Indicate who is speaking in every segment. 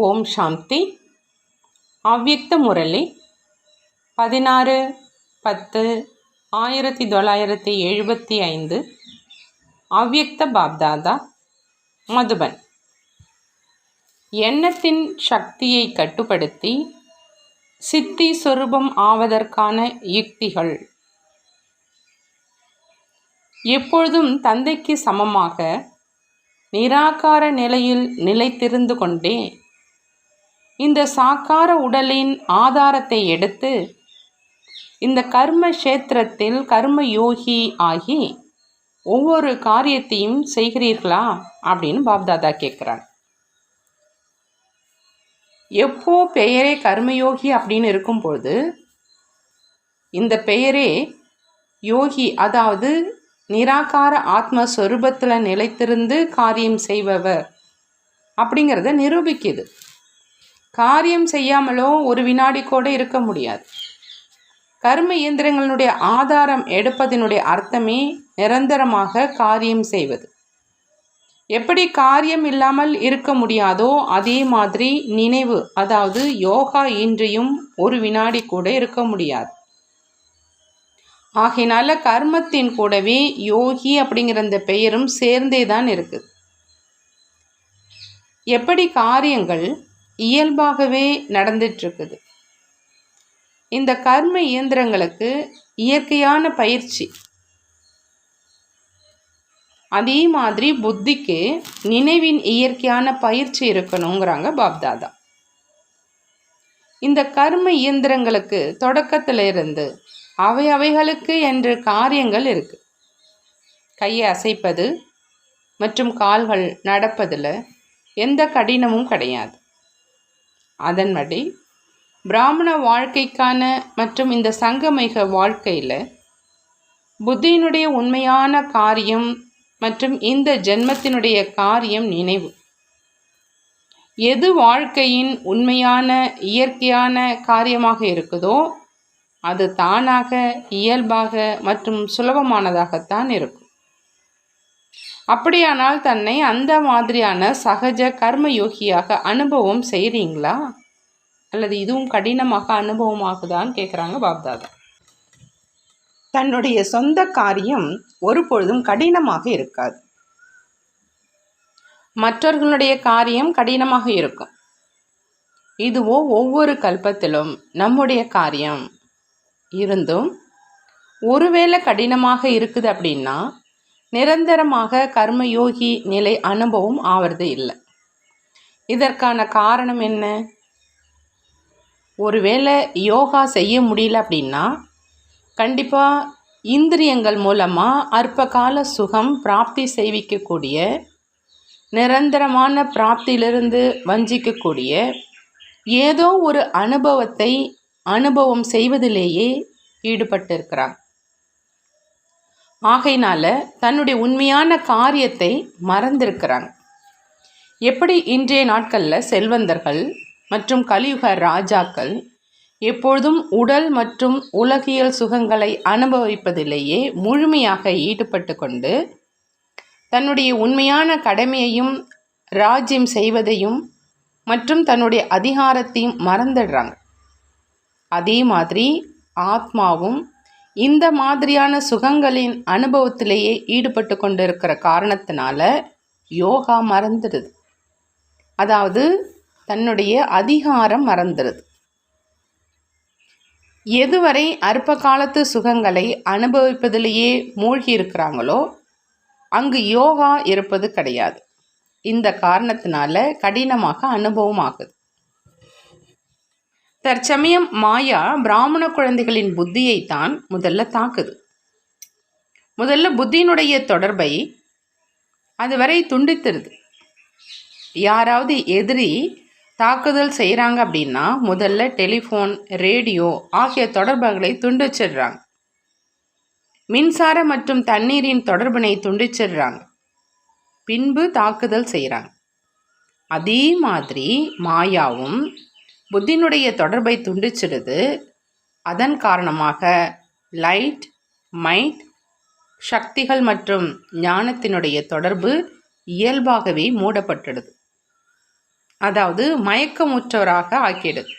Speaker 1: ஓம் சாந்தி. அவ்யக்த முரளி. பதினாறு பத்து ஆயிரத்தி தொள்ளாயிரத்தி எழுபத்தி ஐந்து. அவ்யக்த பாப்தாதா. மதுபன். எண்ணத்தின் சக்தியை கட்டுப்படுத்தி சித்தி சொரூபம் ஆவதற்கான யுக்திகள். எப்பொழுதும் தந்தைக்கு சமமாக நிராகார நிலையில் நிலைத்திருந்து கொண்டே இந்த சாக்கார உடலின் ஆதாரத்தை எடுத்து இந்த கர்ம கஷேத்திரத்தில் கர்ம யோகி ஆகி ஒவ்வொரு காரியத்தையும் செய்கிறீர்களா அப்படின்னு பாப்தாதா கேட்குறாங்க. எப்போ பெயரே கர்மயோகி அப்படின்னு இருக்கும்பொழுது இந்த பெயரே யோகி அதாவது நிராகார ஆத்மஸ்வரூபத்தில் நிலைத்திருந்து காரியம் செய்பவர் அப்படிங்கிறத நிரூபிக்குது. காரியம் செய்யாமலோ ஒரு வினாடி கூட இருக்க முடியாது. கர்ம இயந்திரங்களினுடைய ஆதாரம் எடுப்பதனுடைய அர்த்தமே நிரந்தரமாக காரியம் செய்வது. எப்படி காரியம் இல்லாமல் இருக்க முடியாதோ அதே மாதிரி நினைவு அதாவது யோகா இன்றியும் ஒரு வினாடி கூட இருக்க முடியாது. ஆகையினால கர்மத்தின் கூடவே யோகி அப்படிங்கிற அந்த பெயரும் சேர்ந்தே தான் இருக்குது. எப்படி காரியங்கள் இயல்பாகவே நடந்துட்டுருக்குது. இந்த கர்ம இயந்திரங்களுக்கு இயற்கையான பயிற்சி. அதே மாதிரி புத்திக்கு நினைவின் இயற்கையான பயிற்சி இருக்கணுங்கிறாங்க பாப்தாதா. இந்த கர்ம இயந்திரங்களுக்கு தொடக்கத்தில் இருந்து அவை அவைகளுக்கு என்று காரியங்கள் இருக்குது கையை அசைப்பது மற்றும் கால்கள் நடப்பதில் எந்த கடினமும் கிடையாது. அதன்படி பிராமண வாழ்க்கைக்கான மற்றும் இந்த சங்கமிக வாழ்க்கையில் புத்தியினுடைய உண்மையான காரியம் மற்றும் இந்த ஜென்மத்தினுடைய காரியம் நினைவு. எது வாழ்க்கையின் உண்மையான இயற்கையான காரியமாக இருக்குதோ அது தானாக இயல்பாக மற்றும் சுலபமானதாகத்தான் இருக்கும். அப்படியானால் தன்னை அந்த மாதிரியான சகஜ கர்மயோகியாக அனுபவம் செய்கிறீங்களா அல்லது இதுவும் கடினமாக அனுபவமாகுதான்னு கேட்குறாங்க பாப்தாதா. தன்னுடைய சொந்த காரியம் ஒரு பொழுதும் கடினமாக இருக்காது. மற்றவர்களுடைய காரியம் கடினமாக இருக்கும். இதுவோ ஒவ்வொரு கல்பத்திலும் நம்முடைய காரியம். இருந்தும் ஒருவேளை கடினமாக இருக்குது அப்படின்னா நிரந்தரமாக கர்மயோகி நிலை அனுபவம் ஆவறது இல்லை. இதற்கான காரணம் என்ன? ஒருவேளை யோகா செய்ய முடியல அப்படின்னா கண்டிப்பாக இந்திரியங்கள் மூலமாக அற்ப கால சுகம் பிராப்தி செய்விக்கக்கூடிய நிரந்தரமான பிராப்தியிலிருந்து வஞ்சிக்கக்கூடிய ஏதோ ஒரு அனுபவத்தை அனுபவம் செய்வதிலேயே ஈடுபட்டிருக்கிறார். ஆகையினால தன்னுடைய உண்மையான காரியத்தை மறந்திருக்கிறாங்க எப்படி இன்றைய நாட்களில் செல்வந்தர்கள் மற்றும் கலியுக ராஜாக்கள் எப்பொழுதும் உடல் மற்றும் உலகியல் சுகங்களை அனுபவிப்பதிலேயே முழுமையாக ஈடுபட்டு கொண்டு தன்னுடைய உண்மையான கடமையையும் ராஜ்யம் செய்வதையும் மற்றும் தன்னுடைய அதிகாரத்தையும் மறந்துடுறாங்க. அதே மாதிரி ஆத்மாவும் இந்த மாதிரியான சுகங்களின் அனுபவத்திலேயே ஈடுபட்டு கொண்டு இருக்கிற காரணத்தினால யோகா மறந்துடுது. அதாவது தன்னுடைய அதிகாரம் மறந்துடுது. எதுவரை அற்ப காலத்து சுகங்களை அனுபவிப்பதிலேயே மூழ்கி இருக்கிறாங்களோ அங்கு யோகா இருப்பது கிடையாது. இந்த காரணத்தினால கடினமாக அனுபவம் ஆகுது. தற்சமயம் மாயா பிராமண குழந்தைகளின் புத்தியைத்தான் முதல்ல தாக்குது. முதல்ல புத்தியினுடைய தொடர்பை அதுவரை துண்டித்துருது. யாராவது எதிரி தாக்குதல் செய்கிறாங்க அப்படின்னா முதல்ல டெலிஃபோன் ரேடியோ ஆகிய தொடர்புகளை துண்டிச்சிடுறாங்க. மின்சார மற்றும் தண்ணீரின் தொடர்பினை துண்டிச்சிடுறாங்க. பின்பு தாக்குதல் செய்கிறாங்க அதே மாதிரி மாயாவும் புத்தினுடைய தொடர்பை துண்டிச்சிடுது. அதன் காரணமாக லைட் மைண்ட் சக்திகள் மற்றும் ஞானத்தினுடைய தொடர்பு இயல்பாகவே மூடப்பட்டுடுது. அதாவது மயக்கமுற்றவராக ஆக்கிடுது.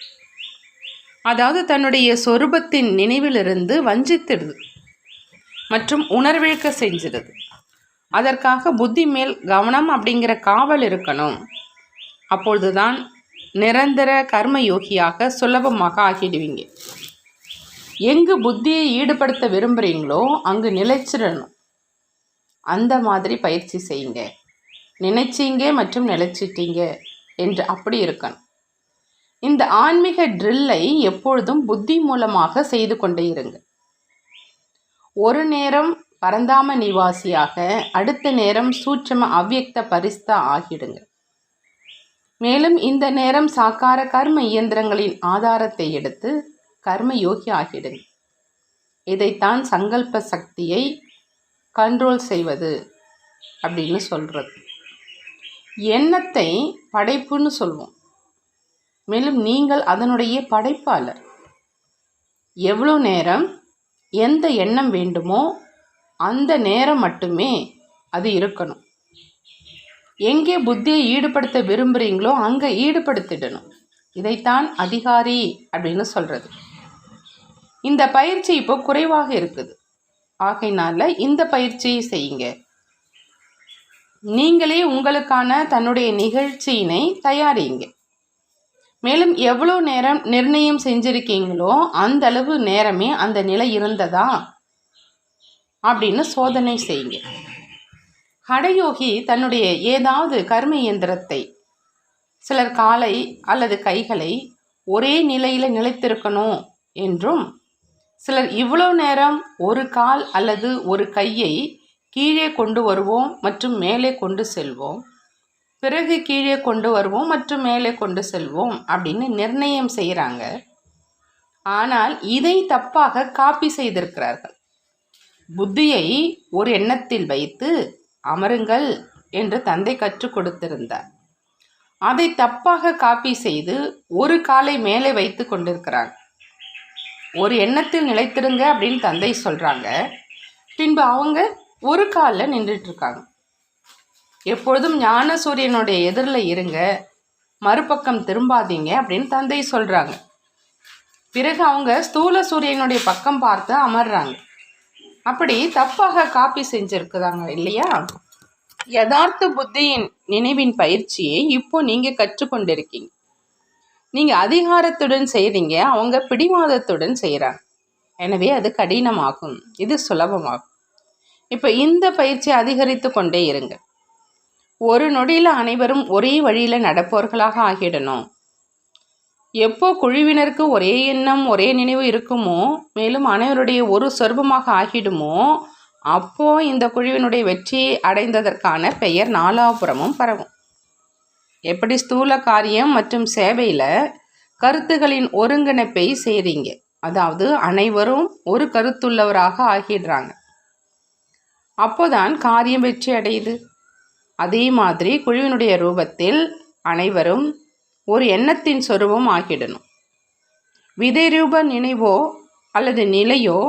Speaker 1: அதாவது தன்னுடைய சொரூபத்தின் நினைவிலிருந்து வஞ்சித்திடுது மற்றும் உணர்விழக்க செஞ்சிடுது. அதற்காக புத்தி மேல் கவனம் அப்படிங்கிற காவல் இருக்கணும். அப்பொழுதுதான் நிரந்தர கர்மயோகியாக சுலபமாக ஆகிடுவீங்க. எங்கு புத்தியை ஈடுபடுத்த விரும்புகிறீங்களோ அங்கு நிலைச்சிடணும். அந்த மாதிரி பயிற்சி செய்யுங்க. நினைச்சீங்க மற்றும் நிலைச்சிட்டீங்க என்று அப்படி இருக்கணும். இந்த ஆன்மீக ட்ரில்லை எப்பொழுதும் புத்தி மூலமாக செய்து கொண்டே இருங்க. ஒரு நேரம் பரந்தாம நிவாசியாக அடுத்த நேரம் சூட்சம அவ்யக்த பரிஸ்தா ஆகிடுங்க. மேலும் இந்த நேரம் சாக்கார கர்ம இயந்திரங்களின் ஆதாரத்தை எடுத்து கர்ம யோகி ஆகிடுங்க இதைத்தான் சங்கல்ப சக்தியை கண்ட்ரோல் செய்வது அப்படின்னு சொல்கிறது எண்ணத்தை படைப்புன்னு சொல்வோம். மேலும் நீங்கள் அதனுடைய படைப்பாளர். எவ்வளோ நேரம் எந்த எண்ணம் வேண்டுமோ அந்த நேரம் மட்டுமே அது இருக்கணும். எங்கே புத்தியை ஈடுபடுத்த விரும்புகிறீங்களோ அங்கே ஈடுபடுத்திடணும். இதைத்தான் அதிகாரி அப்படின்னு சொல்கிறது இந்த பயிற்சி இப்போ குறைவாக இருக்குது. ஆகையினால இந்த பயிற்சியை செய்யுங்க. நீங்களே உங்களுக்கான தன்னுடைய நிகழ்ச்சியினை தயாரிங்க. மேலும் எவ்வளோ நேரம் நிர்ணயம் செஞ்சுருக்கீங்களோ அந்த அளவு நேரமே அந்த நிலை இருந்ததா? அப்படின்னு சோதனை செய்யுங்க. கடையோகி தன்னுடைய ஏதாவது கர்ம இயந்திரத்தை சிலர் காலை அல்லது கைகளை ஒரே நிலையில் நிலைத்திருக்கணும் என்றும் சிலர் இவ்வளோ நேரம் ஒரு கால் அல்லது ஒரு கையை கீழே கொண்டு வருவோம் மற்றும் மேலே கொண்டு செல்வோம். பிறகு கீழே கொண்டு வருவோம் மற்றும் மேலே கொண்டு செல்வோம் அப்படின்னு நிர்ணயம் செய்கிறாங்க. ஆனால் இதை தப்பாக காப்பி செய்திருக்கிறார்கள். புத்தியை ஒரு எண்ணத்தில் வைத்து அமருங்கள் என்று தந்தை கற்றுக் கொடுத்திருந்தார். அதை தப்பாக காப்பி செய்து ஒரு காலை மேலே வைத்து கொண்டிருக்கிறாங்க ஒரு எண்ணத்தில் நிலைத்திருங்க அப்படின்னு தந்தை சொல்கிறாங்க பின்பு அவங்க ஒரு காலில் நின்றுட்டுருக்காங்க. எப்பொழுதும் ஞான சூரியனுடைய எதிரில் இருங்க மறுபக்கம் திரும்பாதீங்க அப்படின்னு தந்தை சொல்கிறாங்க பிறகு அவங்க ஸ்தூல சூரியனுடைய பக்கம் பார்த்து அமர்றாங்க. அப்படி தப்பாக காப்பி செஞ்சுருக்குதாங்க இல்லையா? யதார்த்த புத்தியின் நினைவின் பயிற்சியை இப்போ நீங்கள் கற்றுக்கொண்டிருக்கீங்க. நீங்கள் அதிகாரத்துடன் செய்கிறீங்க அவங்க பிடிவாதத்துடன் செய்கிறாங்க எனவே அது கடினமாகும் இது சுலபமாகும். இப்போ இந்த பயிற்சி அதிகரித்து கொண்டே இருங்க ஒரு நொடியில் அனைவரும் ஒரே வழியில் நடப்பவர்களாக ஆகிடணும். எப்போ குழுவினருக்கு ஒரே எண்ணம் ஒரே நினைவு இருக்குமோ மேலும் அனைவருடைய ஒரு சொர்பமாக ஆகிடுமோ அப்போ இந்த குழுவினுடைய வெற்றி அடைந்ததற்கான பெயர் நாலாபுரமும் பரவும். எப்படி ஸ்தூல காரியம் மற்றும் சேவையில் கருத்துகளின் ஒருங்கிணைப்பை செய்கிறீங்க அதாவது அனைவரும் ஒரு கருத்துள்ளவராக ஆகிடுறாங்க. அப்போதான் காரியம் வெற்றி அடையுது. அதே மாதிரி குழுவினுடைய ரூபத்தில் அனைவரும் ஒரு எண்ணத்தின் சொருபம் ஆகிடணும். விதைரூப நினைவோ அல்லது நிலையோ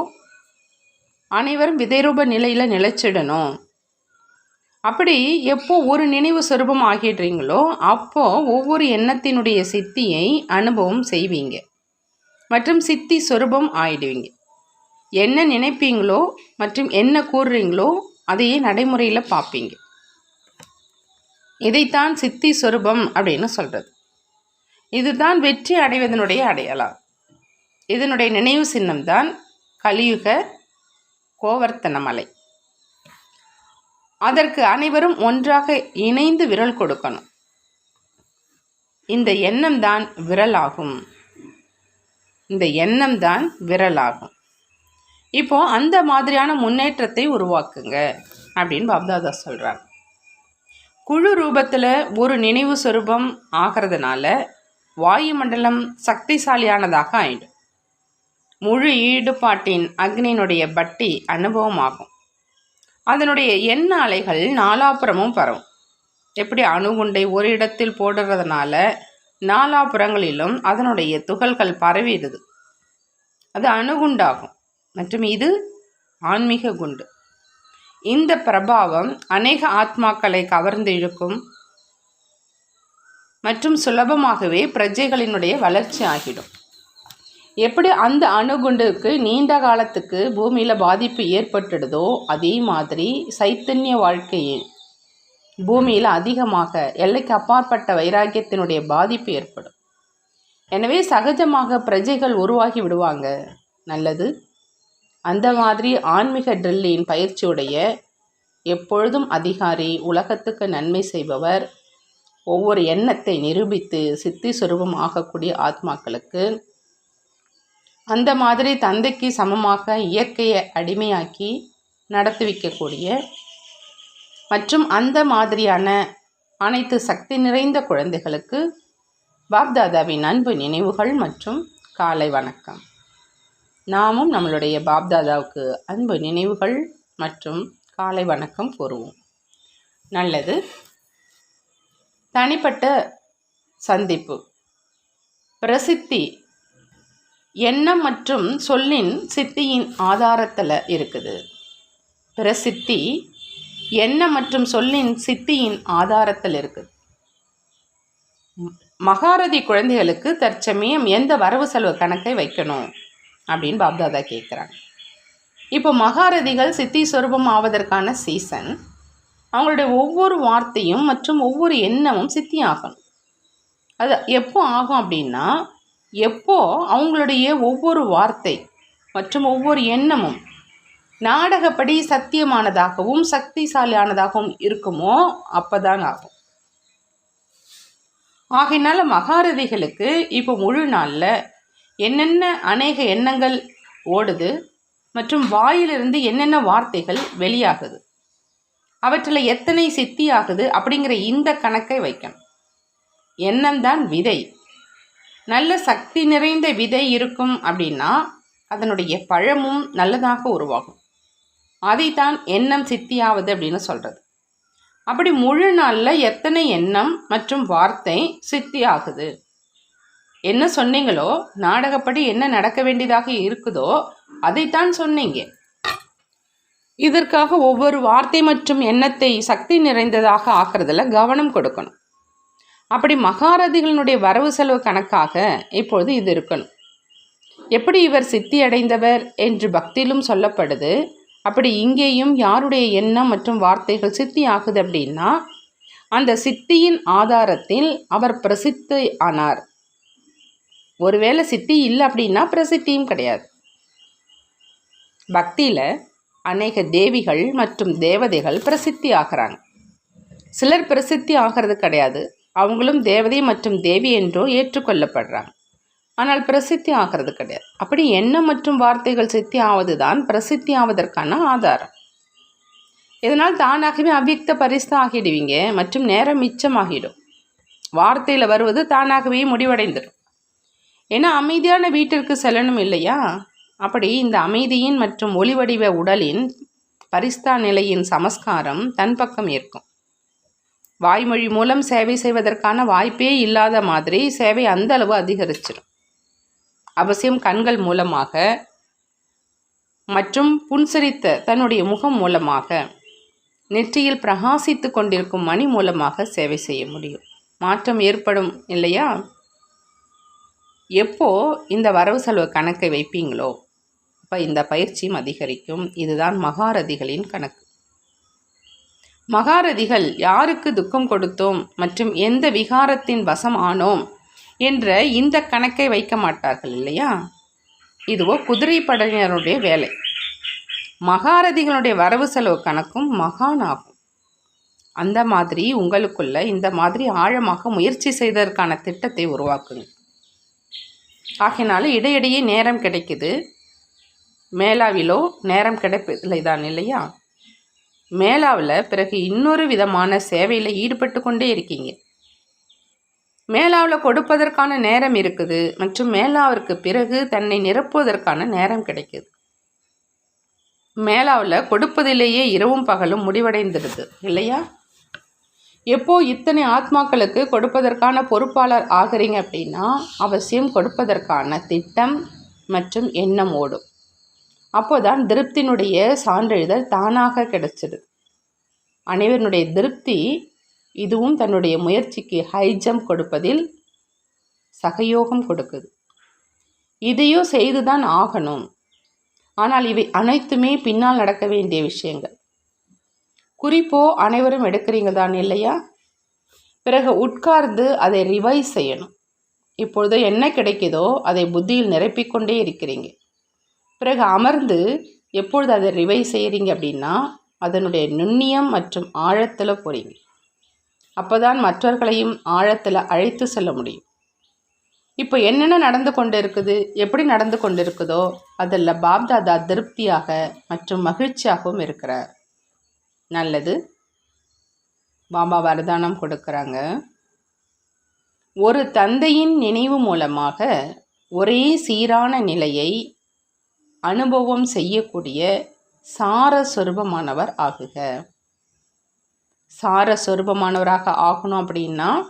Speaker 1: அனைவரும் விதைரூப நிலையில் நிலைச்சிடணும். அப்படி எப்போ ஒரு நினைவு சொரூபம் ஆகிடுறீங்களோ அப்போ ஒவ்வொரு எண்ணத்தினுடைய சித்தியை அனுபவம் செய்வீங்க. மற்றும் சித்தி சொரூபம் ஆயிடுவீங்க. என்ன நினைப்பீங்களோ மற்றும் என்ன கூறுறீங்களோ அதையே நடைமுறையில் பார்ப்பீங்க. இதைத்தான் சித்தி சொரூபம் அப்படின்னு சொல்கிறது இதுதான் வெற்றி அடைவதனுடைய அடையாளம். இதனுடைய நினைவு சின்னம்தான் கலியுக கோவர்த்தன மலை அதற்கு அனைவரும் ஒன்றாக இணைந்து விரல் கொடுக்கணும். இந்த எண்ணம் தான் விரலாகும். இந்த எண்ணம் தான் விரலாகும். இப்போ அந்த மாதிரியான முன்னேற்றத்தை உருவாக்குங்க அப்படின்னு பாப்தாதா சொல்கிறாங்க குழு ரூபத்தில் ஒரு நினைவு சொரூபம் ஆகிறதுனால வாயுமண்டலம் சக்திசாலியானதாக ஆயிடும் முழு ஈடுபாட்டின் அக்னியினுடைய பட்டி அனுபவமாகும். அதனுடைய எண்ண அலைகள் நாலாப்புறமும் பரவும். எப்படி அணுகுண்டை ஒரு இடத்தில் போடுறதுனால நாலாபுறங்களிலும் அதனுடைய துகள்கள் பரவிடுது. அது அணுகுண்டாகும். மற்றும் இது ஆன்மீக குண்டு. இந்த பிரபாவம் அநேக ஆத்மாக்களை கவர்ந்து இழுக்கும் மற்றும் சுலபமாகவே பிரஜைகளினுடைய வளர்ச்சி ஆகிடும். எப்படி அந்த அணுகுண்டுக்கு நீண்ட காலத்துக்கு பூமியில் பாதிப்பு ஏற்பட்டுடுதோ அதே மாதிரி சைத்தன்ய வாழ்க்கையே பூமியில் அதிகமாக எல்லைக்கு அப்பாற்பட்ட வைராக்கியத்தினுடைய பாதிப்பு ஏற்படும். எனவே சகஜமாக பிரஜைகள் உருவாகி விடுவாங்க. நல்லது. அந்த மாதிரி ஆன்மீக ட்ரில்லின் பயிற்சியுடைய எப்பொழுதும் அதிகாரி உலகத்துக்கு நன்மை செய்பவர் ஒவ்வொரு எண்ணத்தை நிரூபித்து சித்தி சுரூபம் ஆகக்கூடிய ஆத்மாக்களுக்கு அந்த மாதிரி தந்தைக்கு சமமாக இயற்கையை அடிமையாக்கி நடத்தி வைக்கக்கூடிய மற்றும் அந்த மாதிரியான அனைத்து சக்தி நிறைந்த குழந்தைகளுக்கு பாப்தாதாவின் அன்பு நினைவுகள் மற்றும் காலை வணக்கம். நாமும் நம்மளுடைய பாப்தாதாவுக்கு அன்பு நினைவுகள் மற்றும் காலை வணக்கம் கூறுவோம். நல்லது. தனிப்பட்ட சந்திப்பு. பிரசித்தி. எண்ணம் மற்றும் சொல்லின் சித்தியின் ஆதாரத்தில் இருக்குது. பிரசித்தி எண்ணம் மற்றும் சொல்லின் சித்தியின் ஆதாரத்தில் இருக்குது மகாரதி குழந்தைகளுக்கு தற்சமயம் எந்த வரவு செலவு கணக்கை வைக்கணும்? அப்படின்னு பாப்தாதா கேட்குறாங்க இப்போ மகாரதிகள் சித்தி சொரூபம் ஆவதற்கான சீசன் அவங்களுடைய ஒவ்வொரு வார்த்தையும் மற்றும் ஒவ்வொரு எண்ணமும் சித்தி ஆகணும் அது எப்போ ஆகும் அப்படின்னா எப்போ அவங்களுடைய ஒவ்வொரு வார்த்தை மற்றும் ஒவ்வொரு எண்ணமும் நாடகப்படி சத்தியமானதாகவும் சக்திசாலியானதாகவும் இருக்குமோ அப்போதான் ஆகும். ஆகையினால மகாரதிகளுக்கு இப்போ முழு நாளில் என்னென்ன அநேக எண்ணங்கள் ஓடுது மற்றும் வாயிலிருந்து என்னென்ன வார்த்தைகள் வெளியாகுது? அவற்றில் எத்தனை சித்தி ஆகுது அப்படிங்கிற இந்த கணக்கை வைக்கணும். எண்ணம்தான் விதை. நல்ல சக்தி நிறைந்த விதை இருக்கும் அப்படின்னா அதனுடைய பழமும் நல்லதாக உருவாகும். அதைத்தான் எண்ணம் சித்தியாவது அப்படின்னு சொல்கிறது அப்படி முழு நாளில் எத்தனை எண்ணம் மற்றும் வார்த்தை சித்தி ஆகுது என்ன சொன்னீங்களோ நாடகப்படி என்ன நடக்க வேண்டியதாக இருக்குதோ அதைத்தான் சொன்னீங்க. இதற்காக ஒவ்வொரு வார்த்தை மற்றும் எண்ணத்தை சக்தி நிறைந்ததாக ஆக்குறதுல கவனம் கொடுக்கணும். அப்படி மகாரதிகளினுடைய வரவு செலவு கணக்காக இப்பொழுது இது இருக்கணும். எப்படி இவர் சித்தி அடைந்தவர் என்று பக்தியிலும் சொல்லப்படுது. அப்படி இங்கேயும் யாருடைய எண்ணம் மற்றும் வார்த்தைகள் சித்தி ஆகுது அப்படின்னா அந்த சித்தியின் ஆதாரத்தில் அவர் பிரசித்தி ஆனார். ஒருவேளை சித்தி இல்லை அப்படின்னா பிரசித்தியும் கிடையாது. பக்தியில் அநேக தேவிகள் மற்றும் தேவதைகள் பிரசித்தி ஆகிறாங்க சிலர் பிரசித்தி ஆகிறது கிடையாது. அவங்களும் தேவதை மற்றும் தேவி என்றோ ஏற்றுக்கொள்ளப்படுறாங்க. ஆனால் பிரசித்தி ஆகிறது கிடையாது. அப்படி எண்ணம் மற்றும் வார்த்தைகள் சித்தி ஆவது தான் பிரசித்தி ஆவதற்கான ஆதாரம். இதனால் தானாகவே அவ்வியக்த பரிசு ஆகிடுவீங்க மற்றும் நேரம் மிச்சமாகிடும். வார்த்தையில் வருவது தானாகவே முடிவடைந்துடும். ஏன்னா அமைதியான வீட்டிற்கு செல்லணும் இல்லையா? அப்படி இந்த அமைதியின் மற்றும் ஒளிவடிவ உடலின் பரிஸ்தா நிலையின் சமஸ்காரம் தன் பக்கம் இருக்கும் வாய்மொழி மூலம் சேவை செய்வதற்கான வாய்ப்பே இல்லாத மாதிரி சேவை அந்த அளவு அதிகரிச்சிடும் அவசியம் கண்கள் மூலமாக மற்றும் புன்சரித்த தன்னுடைய முகம் மூலமாக நெற்றியில் பிரகாசித்து கொண்டிருக்கும் மணி மூலமாக சேவை செய்ய முடியும். மாற்றம் ஏற்படும் இல்லையா? எப்போ இந்த வரவு செலவு கணக்கை வைப்பீங்களோ இந்த பயிற்சியும் அதிகரிக்கும். இதுதான் மகாரதிகளின் கணக்கு. மகாரதிகள் யாருக்கு துக்கம் கொடுத்தோம்? மற்றும் எந்த விகாரத்தின் வசம் ஆனோம்? என்ற இந்த கணக்கை வைக்க மாட்டார்கள் இல்லையா? இதுவோ குதிரை படையினருடைய வேலை. மகாரதிகளுடைய வரவு செலவு கணக்கும் மகான் ஆகும். அந்த மாதிரி உங்களுக்குள்ள இந்த மாதிரி ஆழமாக முயற்சி செய்ததற்கான திட்டத்தை உருவாக்குங்க ஆகினாலும் இடையிடையே நேரம் கிடைக்குது. மேலாவிலோ நேரம் கிடைப்பதில்லை தான் இல்லையா? மேலாவில் பிறகு இன்னொரு விதமான சேவையில் ஈடுபட்டு கொண்டே இருக்கீங்க. மேலாவில் கொடுப்பதற்கான நேரம் இருக்குது மற்றும் மேலாவிற்கு பிறகு தன்னை நிரப்புவதற்கான நேரம் கிடைக்குது. மேலாவில் கொடுப்பதிலேயே இரவும் பகலும் முடிவடைந்துடுது இல்லையா? எப்போ இத்தனை ஆத்மாக்களுக்கு கொடுப்பதற்கான பொறுப்பாளர் ஆகிறீங்க அப்படின்னா அவசியம் கொடுப்பதற்கான திட்டம் மற்றும் எண்ணம் ஓடும். அப்போதான் திருப்தினுடைய சான்றிதழ் தானாக கிடைச்சிடுது அனைவருடைய திருப்தி இதுவும் தன்னுடைய முயற்சிக்கு ஹை ஜம்ப் கொடுப்பதில் சகயோகம் கொடுக்குது. இதையோ செய்துதான் ஆகணும். ஆனால் இவை அனைத்துமே பின்னால் நடக்க வேண்டிய விஷயங்கள். குறிப்போ அனைவரும் எடுக்கிறீங்க தான் இல்லையா? பிறகு உட்கார்ந்து அதை ரிவைஸ் செய்யணும். இப்பொழுது என்ன கிடைக்குதோ அதை புத்தியில் நிரப்பிக்கொண்டே இருக்கிறீங்க. பிறகு அமர்ந்து எப்பொழுது அதை ரிவைஸ் செய்கிறீங்க அப்படின்னா அதனுடைய நுண்ணியம் மற்றும் ஆழத்தில் போகிறீங்க அப்போ தான் மற்றவர்களையும் ஆழத்தில் அழைத்து செல்ல முடியும். இப்போ என்னென்ன நடந்து கொண்டு இருக்குது எப்படி நடந்து கொண்டு இருக்குதோ அதில் பாப்தாதா திருப்தியாக மற்றும் மகிழ்ச்சியாகவும் இருக்கிறார். நல்லது. பாபா வரதானம் கொடுக்குறாங்க. ஒரு தந்தையின் நினைவு மூலமாக ஒரே சீரான நிலையை அனுபவம் செய்யக்கூடிய சார சொருபமானவர் ஆகுக. சார ஆகணும் அப்படின்னா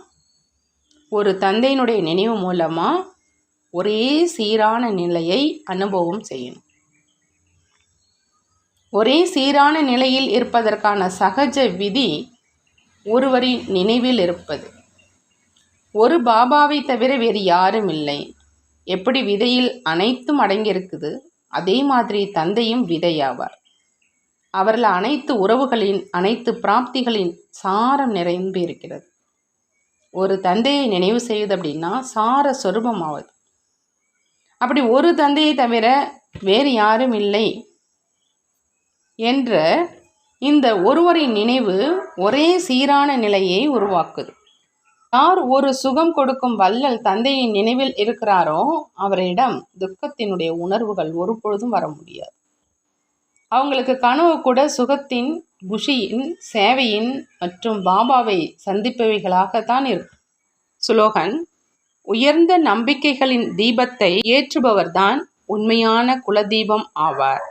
Speaker 1: ஒரு தந்தையினுடைய நினைவு மூலமாக ஒரே சீரான நிலையை அனுபவம் செய்யணும். ஒரே சீரான நிலையில் இருப்பதற்கான சகஜ விதி ஒருவரின் நினைவில் இருப்பது. ஒரு பாபாவை தவிர வேறு யாரும் இல்லை. எப்படி விதையில் அனைத்தும் அடங்கியிருக்குது? அதே மாதிரி தந்தையும் விதையாவார். அவர்கள் அனைத்து உறவுகளின் அனைத்து பிராப்திகளின் சாரம் நிறைந்து இருக்கிறது ஒரு தந்தையை நினைவு செய்யுது அப்படின்னா சார சொரூபமாவது. அப்படி ஒரு தந்தையை தவிர வேறு யாரும் இல்லை என்ற இந்த ஒருவரின் நினைவு ஒரே சீரான நிலையை உருவாக்குது. யார் ஒரு சுகம் கொடுக்கும் வல்லல் தந்தையின் நினைவில் இருக்கிறாரோ அவரிடம் துக்கத்தினுடைய உணர்வுகள் ஒருபொழுதும் வர முடியாது. அவங்களுக்கு கனவு கூட சுகத்தின் குஷியின் சேவையின் மற்றும் பாபாவை சந்திப்பவைகளாகத்தான் இருக்கும். சுலோகன் உயர்ந்த நம்பிக்கைகளின் தீபத்தை ஏற்றுபவர்தான் உண்மையான குலதீபம் ஆவார்.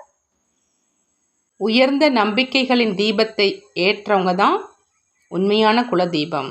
Speaker 1: உயர்ந்த நம்பிக்கைகளின் தீபத்தை ஏற்றவங்க தான் உண்மையான குலதீபம்.